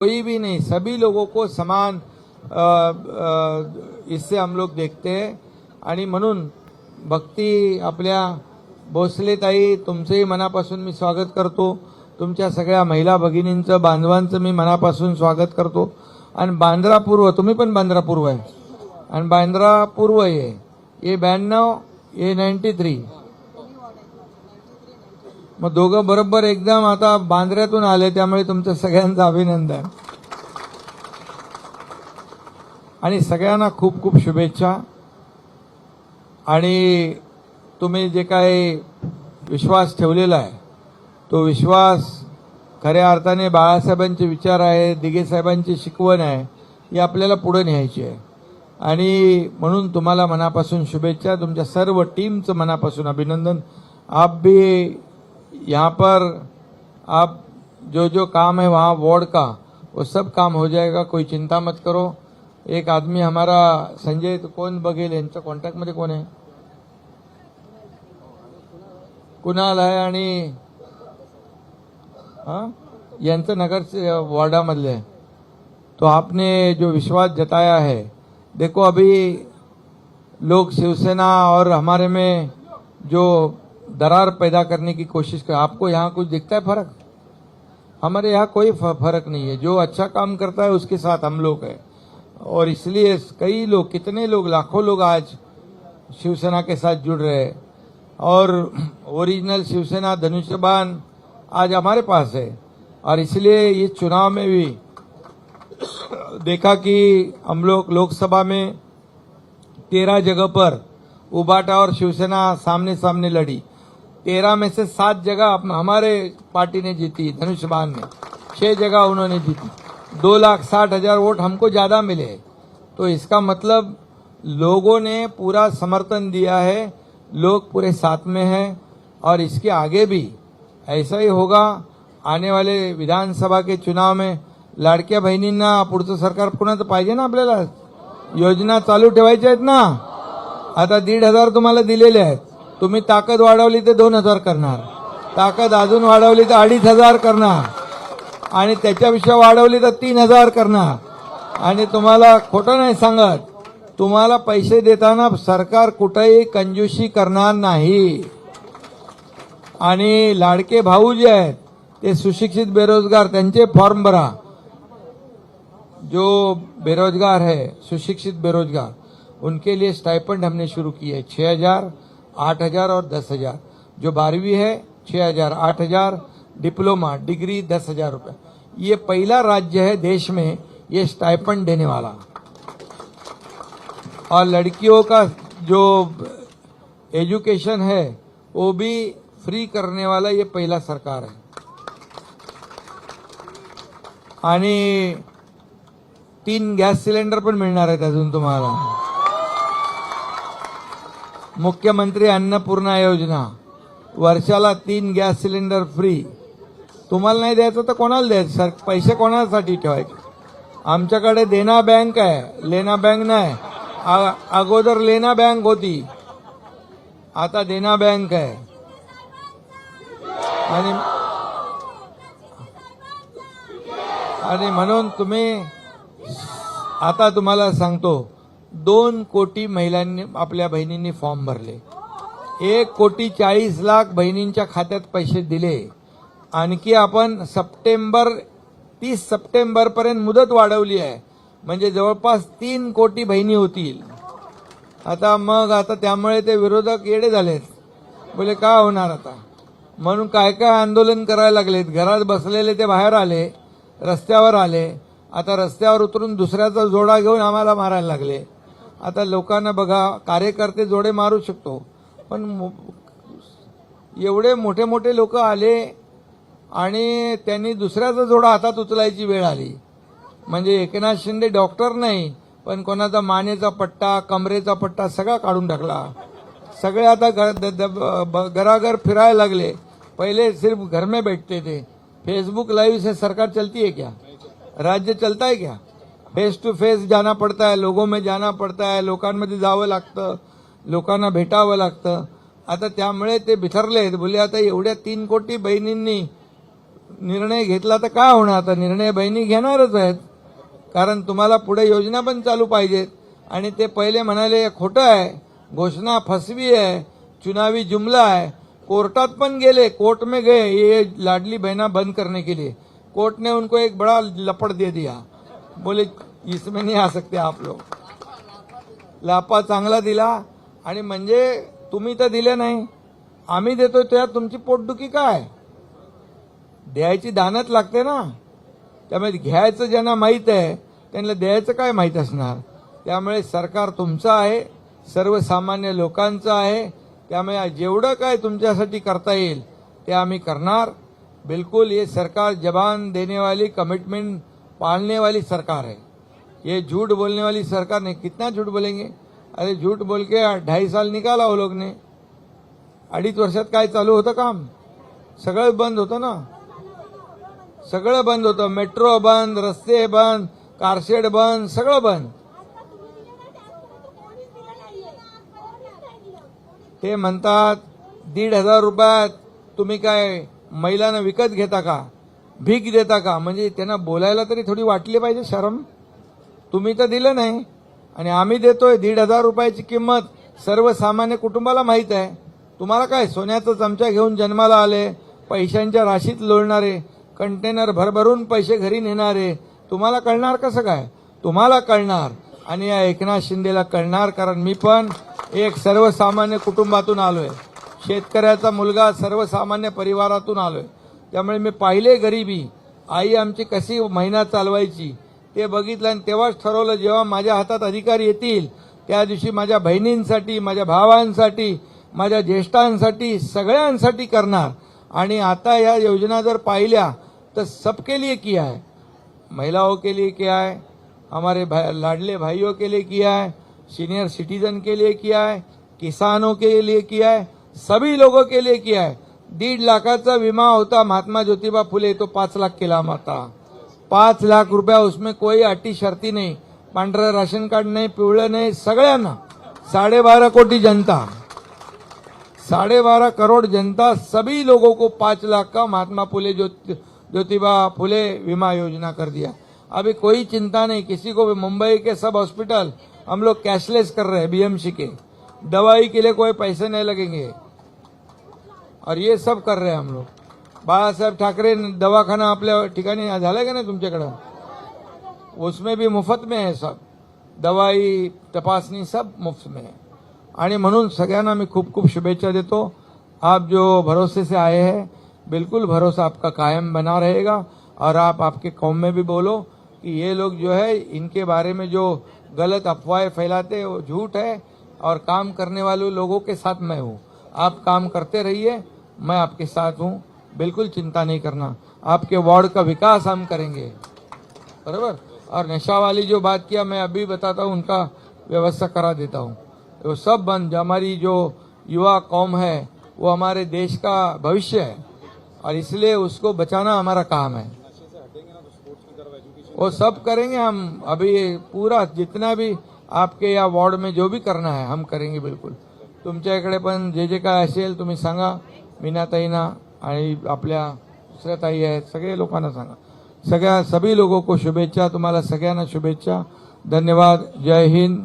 कोई भी नहीं सभी लोगों को समान इससे हम लोग देखते हैं। आणि म्हणून भक्ती आपल्या भोसलेताई तुमचंही मनापासून मी स्वागत करतो. तुमच्या सगळ्या महिला भगिनींचं बांधवांचं मी मनापासून स्वागत करतो. आणि बांद्रा पूर्व तुम्ही पण बांद्रा पूर्व आहे. आणि बांद्रा पूर्व ये ये ब्याण्णव ये नाईन्टी थ्री मग दोघं बरोबर एकदम आता बांद्र्यातून आले त्यामुळे तुमचं सगळ्यांचं अभिनंदन. आणि सगळ्यांना खूप खूप शुभेच्छा. आणि तुम्ही जे काही विश्वास ठेवलेला आहे तो विश्वास खऱ्या अर्थाने बाळासाहेबांचे विचार आहे दिघे साहेबांची शिकवण आहे ही आपल्याला पुढे न्यायची आहे. आणि म्हणून तुम्हाला मनापासून शुभेच्छा तुमच्या सर्व टीमचं मनापासून अभिनंदन. आप भी यहाँ पर आप जो जो काम है वहाँ वार्ड का वो सब काम हो जाएगा कोई चिंता मत करो। एक आदमी हमारा संजय तो कौन बघेल? यांच्या कॉन्टॅक्टमध्ये कोण आहे? कुणाल आहे आणि यांचं नगर से वार्डामधले तो आपने जो विश्वास जताया है देखो अभी लोग शिवसेना और हमारे में जो दरार पैदा करने की कोशिश कर, आपको यहाँ कुछ दिखता है फ़र्क? हमारे यहाँ कोई फ़र्क नहीं है। जो अच्छा काम करता है, उसके साथ हम लोग हैं। और इसलिए कई लोग, कितने लोग, लाखों लोग आज शिवसेना के साथ जुड़ रहे हैं। और ओरिजिनल शिवसेना धनुष्यबान आज हमारे पास है। और इसलिए इस चुनाव में भी देखा कि हम लोग लोकसभा में तेरह जगह पर उबाटा और शिवसेना सामने सामने लड़ी। तेरह में से सात जगह हम- हमारे पार्टी ने जीती धनुष्यबान ने। छह जगह उन्होंने जीती। दो लाख साठ हजार वोट हमको ज्यादा मिले तो इसका मतलब लोगों ने पूरा समर्थन दिया है लोग पूरे साथ में हैं और इसके आगे भी ऐसा ही होगा। आने वाले विधानसभा के चुनाव में लाडक्या बहिणींना पुढचं सरकार पुन्हा तर पाहिजे ना आपल्याला? योजना चालू ठेवायच्या आहेत ना? आता दीड हजार तुम्हाला दिलेले आहेत। तुम्ही ताकद वाढवली तर दोन हजार करणार. ताकद अजून वाढवली तर अडीच हजार करणार. आणि त्याच्यापेक्षा वाढवली तर तीन हजार करणार. आणि तुम्हाला खोटं नाही सांगत तुम्हाला पैसे देताना सरकार कुठेही कंजूशी करणार नाही. आणि लाडके भाऊ जे आहेत ते सुशिक्षित बेरोजगार त्यांचे फॉर्म भरा. जो बेरोजगार है सुशिक्षित बेरोजगार उनके लिए स्टाइपेंड हमने शुरू की है छः हजार. आठ हज़ार और दस हज़ार। जो बारहवीं है, छह हज़ार। आठ हज़ार डिप्लोमा, डिग्री दस हज़ार रुपये ये पहला राज्य है देश में ये स्टाइपेंड देने वाला। और लड़कियों का जो एजुकेशन है, वो भी फ्री करने वाला ये पहला सरकार है। आणि तीन गॅस सिलेंडर पण मिळणार आहेत अजून तुम्हाला मुख्यमंत्री अन्नपूर्णा योजना. वर्षाला तीन गॅस सिलेंडर फ्री. तुम्हाला नाही द्यायचं तर कोणाला द्यायचं? सर पैसे कोणासाठी ठेवायचे? आमच्याकडे देना बँक आहे. लेना बँक नाही. आ- अगोदर लेना बँक होती. आता देना बँक आहे. आणि आणि म्हणून तुम्ही आता तुम्हाला सांगतो. दोन कोटी महिलांनी आपल्या बहिणींनी फॉर्म भरले. एक कोटी चाळीस लाख बहिणींच्या खात्यात पैसे दिले. आणखी आपण सप्टेंबर तीस सप्टेंबरपर्यंत मुदत वाढवली आहे. म्हणजे जवळपास तीन कोटी बहिणी होतील. आता मग आता त्यामुळे ते विरोधक येडे झालेत. बोले का होणार आता? म्हणून काय काय आंदोलन करायला लागलेत. घरात बसलेले ते बाहेर आले रस्त्यावर आले. आता रस्त्यावर उतरून दुसऱ्याचा जोडा घेऊन आम्हाला मारायला लागले. आता लोकांना बघा कार्यकर्ते जोडे मारू शकतो. पण एवढे मोठे मोठे लोक आले आणि त्यांनी दुसऱ्याचा जोडा हातात उचलायची वेळ आली. म्हणजे एकनाथ शिंदे डॉक्टर नाही पण कोणाचा मानेचा पट्टा कमरेचा पट्टा सगळा काढून टाकला. सगळे आता घर द- घराघर फिरायला लागले. पहले सिर्फ घर में बैठते थे. फेसबुक लाइव से सरकार चलती है क्या? राज्य चलता है क्या? फेस टू फेस जाना पड़ता है लोगों में जाना पड़ता है लोकांमध्ये जावं लागतं लोकांना भेटावं लागतं. आता त्यामुळे ते बिथरले बोलले आता एवढ्या तीन कोटी बहिणींनी निर्णय घेतला तर काय होणार? आता निर्णय बहिणी घेणारच आहेत. कारण तुम्हाला पुढे योजना पण चालू पाहिजेत. आणि ते पहिले म्हणाले हे खोटं आहे. घोषणा फसवी आहे. चुनावी जुमला आहे. कोर्टात पण गेले. कोर्ट में गए. ये लाडली बहना बंद करने के लिए. कोर्ट ने उनको एक बड़ा लपड़ दे दिया. बोले इसमें नहीं आ सकते आप लोग। लापा चांगला दिला आणि म्हणजे तुम्ही तर दिले नाही. आम्ही देतोय त्यात तुमची पोटदुखी काय? द्यायची दानत लागते ना. त्यामुळे घ्यायचं ज्यांना माहीत आहे त्यांना द्यायचं काय माहीत असणार? त्यामुळे सरकार तुमचं आहे सर्वसामान्य लोकांचं आहे. त्यामुळे जेवढं काय तुमच्यासाठी करता येईल ते आम्ही करणार. बिलकुल हे सरकार जबान देणेवाली कमिटमेंट पालने वाली सरकार है। ये झूठ बोलने वाली सरकार ने कितना झूठ बोलेंगे? अरे झूठ बोल के ढाई साल निकाला वो लोग ने। अडीच वर्षात काय चालू होतं काम? सगळं बंद होतं ना? सगळं बंद होतं. मेट्रो बंद रस्ते बंद कारशेड बंद सगळं बंद. ते म्हणतात दीड हजार रुपयात तुम्ही काय महिलांना विकत घेता का? भीक देता का? म्हणजे त्यांना बोलायला तरी थोडी वाटली पाहिजे शरम. तुम्ही तर दिलं नाही. आणि आम्ही देतोय दीड हजार रुपयाची किंमत. सर्वसामान्य कुटुंबाला माहीत आहे. तुम्हाला काय सोन्याचा चमचा घेऊन जन्माला आले पैशांच्या राशीत लोळणारे कंटेनर भरभरून पैसे घरी नेणारे तुम्हाला कळणार कसं काय? तुम्हाला कळणार. आणि या एकनाथ शिंदेला कळणार कारण मी पण एक सर्वसामान्य कुटुंबातून आलोय. शेतकऱ्याचा मुलगा सर्वसामान्य परिवारातून आलोय. त्यामुळे मी पाहिले गरिबी. आई आमची कशी महिना चालवायची ते बघितलं आणि तेव्हाच ठरवलं जेव्हा माझ्या हातात अधिकार येतील त्या दिवशी माझ्या बहिणींसाठी माझ्या भावांसाठी माझ्या ज्येष्ठांसाठी सगळ्यांसाठी करणार. आणि आता या योजना जर पाहिल्या तर सबके लिए किया है महिलाओं के लिए किया है हमारे भा, लाडले भाइयों के लिए किया है सीनियर सिटीजन के लिए किया है किसानों के लिए किया है सभी लोगों के लिए किया है दीड लाखाचा विमा होता. महात्मा ज्योतिबा फुले तो पाच लाख केला माता पाच लाख रुपया उसमें कोई अटी शर्ती नहीं. पांढरं राशन कार्ड नाही पिवळं नाही सगळ्यांना. साडेबारा कोटी जनता. साडेबारा बारह करोड़ जनता सभी लोगों को पांच लाख का महात्मा फुले ज्योतिबा फुले बीमा योजना कर दिया. अभी कोई चिंता नहीं किसी को भी. मुंबई के सब हॉस्पिटल हम लोग कैशलेस कर रहे हैं बीएमसी के. दवाई के लिए कोई पैसे नहीं लगेंगे. और ये सब कर रहे हैं हम लोग। बाळासाहेब ठाकरे दवाखाना आपल्या ठिकाणी झालाय का नाही तुमच्याकडं? उसमें भी मुफत में है सब। दवाई तपासणी सब मुफ्त में है। आणि म्हणून सगळ्यांना मी खूप खूप शुभेच्छा देतो। आप जो भरोसे से आए हैं बिल्कुल भरोसा आपका कायम बना रहेगा। और आप आपके कौम में भी बोलो कि ये लोग जो है इनके बारे में जो गलत अफवाहें फैलाते वो झूठ है। और काम करने वाले लोगों के साथ मैं हूँ। आप काम करते रहिए। मैं आपके साथ हूँ। बिल्कुल चिंता नहीं करना। आपके वार्ड का विकास हम करेंगे। बराबर? और नशा वाली जो बात किया, मैं अभी बताता हूँ, उनका व्यवस्था करा देता हूँ। वो सब बंद हमारी जो युवा कौम है, वो हमारे देश का भविष्य है। और इसलिए उसको बचाना हमारा काम है। वो सब करेंगे हम। अभी पूरा जितना भी आपके या वॉर्ड में जो भी करना है, हम करेंगे बिल्कुल। तुमच्या इकडे जे जे काय असेल तुम्ही सांगा। मीनाताईंना आणि आपल्या दुसऱ्या ताई आहेत सगळे लोकांना सांगा. सगळ्या सभी लोगों को शुभेच्छा तुम्हाला सगळ्यांना शुभेच्छा. धन्यवाद. जय हिंद.